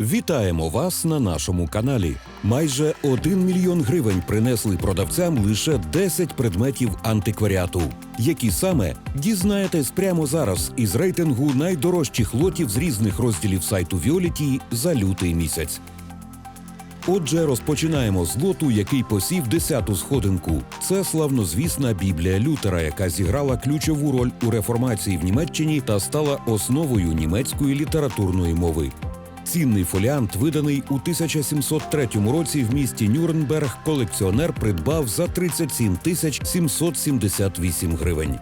Вітаємо вас на нашому каналі. Майже 1 мільйон гривень принесли продавцям лише 10 предметів антикваріату. Які саме дізнаєтесь прямо зараз із рейтингу найдорожчих лотів з різних розділів сайту Віоліті за лютий місяць. Отже, розпочинаємо з лоту, який посів десяту сходинку. Це славнозвісна Біблія Лютера, яка зіграла ключову роль у реформації в Німеччині та стала основою німецької літературної мови. Цінний фоліант, виданий у 1703 році в місті Нюрнберг, колекціонер придбав за 37 тисяч 778 гривень.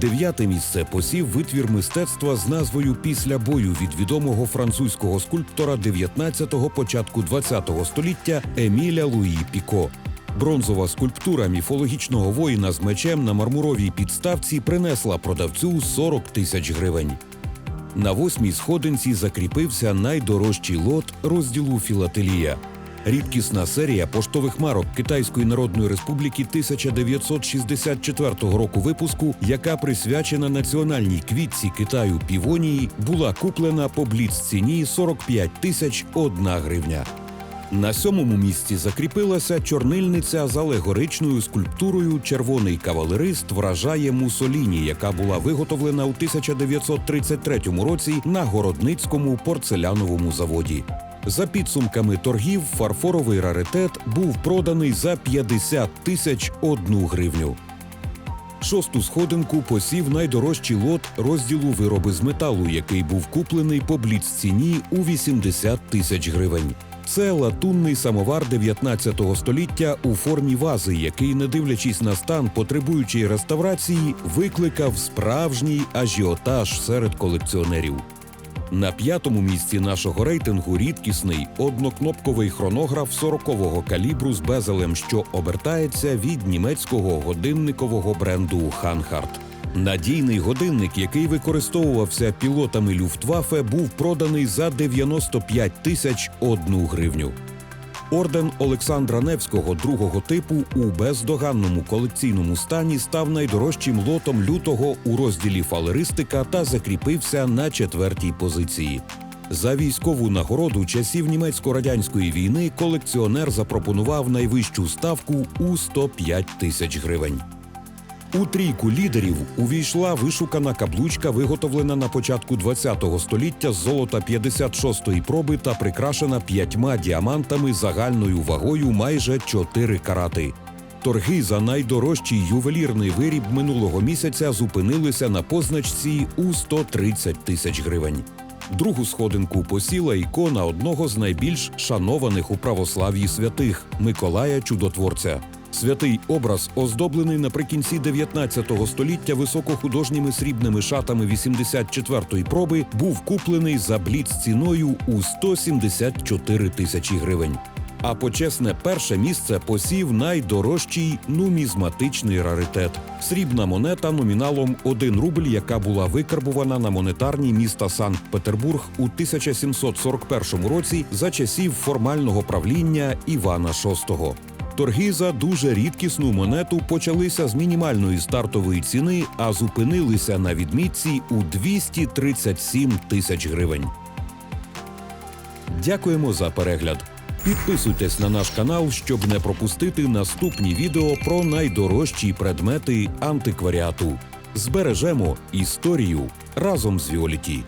Дев'яте місце посів витвір мистецтва з назвою Після бою від відомого французького скульптора 19-го початку 20-го століття Еміля Луї Піко. Бронзова скульптура міфологічного воїна з мечем на мармуровій підставці принесла продавцю 40 тисяч гривень. На восьмій сходинці закріпився найдорожчий лот розділу Філателія. Рідкісна серія поштових марок Китайської Народної Республіки 1964 року випуску, яка присвячена національній квітці Китаю півонії, була куплена по бліц-ціні 45 тисяч 1 гривня. На сьомому місці закріпилася чорнильниця з алегоричною скульптурою Червоний кавалерист вражає Мусоліні, яка була виготовлена у 1933 році на городницькому порцеляновому заводі. За підсумками торгів, фарфоровий раритет був проданий за 50 тисяч 1 гривню. Шосту сходинку посів найдорожчий лот розділу вироби з металу, який був куплений по бліц-ціні у 80 тисяч гривень. Це латунний самовар 19 століття у формі вази, який, не дивлячись на стан, потребуючий реставрації, викликав справжній ажіотаж серед колекціонерів. На п'ятому місці нашого рейтингу рідкісний однокнопковий хронограф 40-го калібру з безелем, що обертається від німецького годинникового бренду Ханхарт. Надійний годинник, який використовувався пілотами Люфтваффе, був проданий за 95 тисяч 1 гривню. Орден Олександра Невського другого типу у бездоганному колекційному стані став найдорожчим лотом лютого у розділі фалеристика та закріпився на четвертій позиції. За військову нагороду часів німецько-радянської війни колекціонер запропонував найвищу ставку у 105 тисяч гривень. У трійку лідерів увійшла вишукана каблучка, виготовлена на початку ХХ століття з золота 56-ї проби та прикрашена п'ятьма діамантами загальною вагою майже 4 карати. Торги за найдорожчий ювелірний виріб минулого місяця зупинилися на позначці у 130 тисяч гривень. Другу сходинку посіла ікона одного з найбільш шанованих у православ'ї святих Миколая Чудотворця. Святий образ, оздоблений наприкінці 19 століття високохудожніми срібними шатами 84-ї проби, був куплений за бліц ціною у 174 тисячі гривень. А почесне перше місце посів найдорожчий нумізматичний раритет срібна монета номіналом 1 рубль, яка була викарбувана на монетарній міста Санкт-Петербург у 1741 році за часів формального правління Івана VI. Торги за дуже рідкісну монету почалися з мінімальної стартової ціни, а зупинилися на відмітці у 237 тисяч гривень. Дякуємо за перегляд. Підписуйтесь на наш канал, щоб не пропустити наступні відео про найдорожчі предмети антикваріату. Збережемо історію разом з Віоліті.